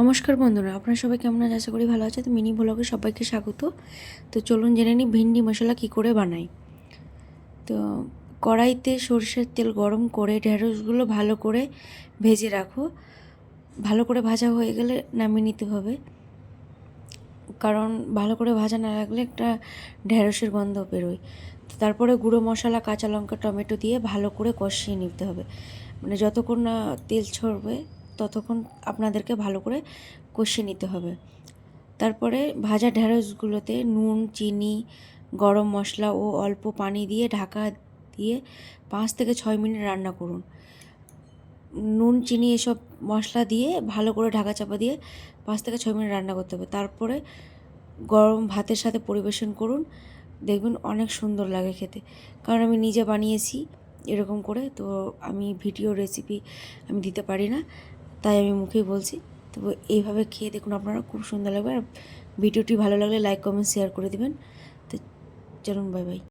নমস্কার বন্ধুরা, আপনারা সবাই কেমন আছে আশা করি ভালো আছে তো মিনি ব্লগে সবাইকে স্বাগত। তো চলুন জেনে নিই ভিন্ডি মশলা কি করে বানাই। তো কড়াইতে সরষের তেল গরম করে ঢেঁড়সগুলো ভালো করে ভেজে রাখো। ভালো করে ভাজা হয়ে গেলে নামিয়ে নিতে হবে। কারণ ভালো করে ভাজা না লাগলে একটা ঢেঁড়সের গন্ধ বেরোয়। তো তারপরে গুঁড়ো মশলা, কাঁচা লঙ্কা, টমেটো দিয়ে ভালো করে কষিয়ে নিতে হবে। মানে যতক্ষণ না তেল ছড়বে ততক্ষণ আপনাদেরকে ভালো করে কষিয়ে নিতে হবে। তারপরে ভাজা ঢেঁড়সগুলোতে নুন, চিনি, গরম মশলা ও অল্প পানি দিয়ে ঢাকা দিয়ে পাঁচ থেকে ছয় মিনিট রান্না করুন। নুন, চিনি এসব মশলা দিয়ে ভালো করে ঢাকা চাপা দিয়ে পাঁচ থেকে ছয় মিনিট রান্না করতে হবে। তারপরে গরম ভাতের সাথে পরিবেশন করুন। দেখবেন অনেক সুন্দর লাগে খেতে। কারণ আমি নিজে বানিয়েছি এরকম করে, তো আমি ভিডিও রেসিপি আমি দিতে পারি না। তাই আমি মুখেই বলছি তো এইভাবে খেয়ে দেখুন আপনারা, খুব সুন্দর লাগবে। আর ভিডিওটি ভালো লাগলে লাইক কমেন্ট শেয়ার করে দেবেন। তো চলুন বাই বাই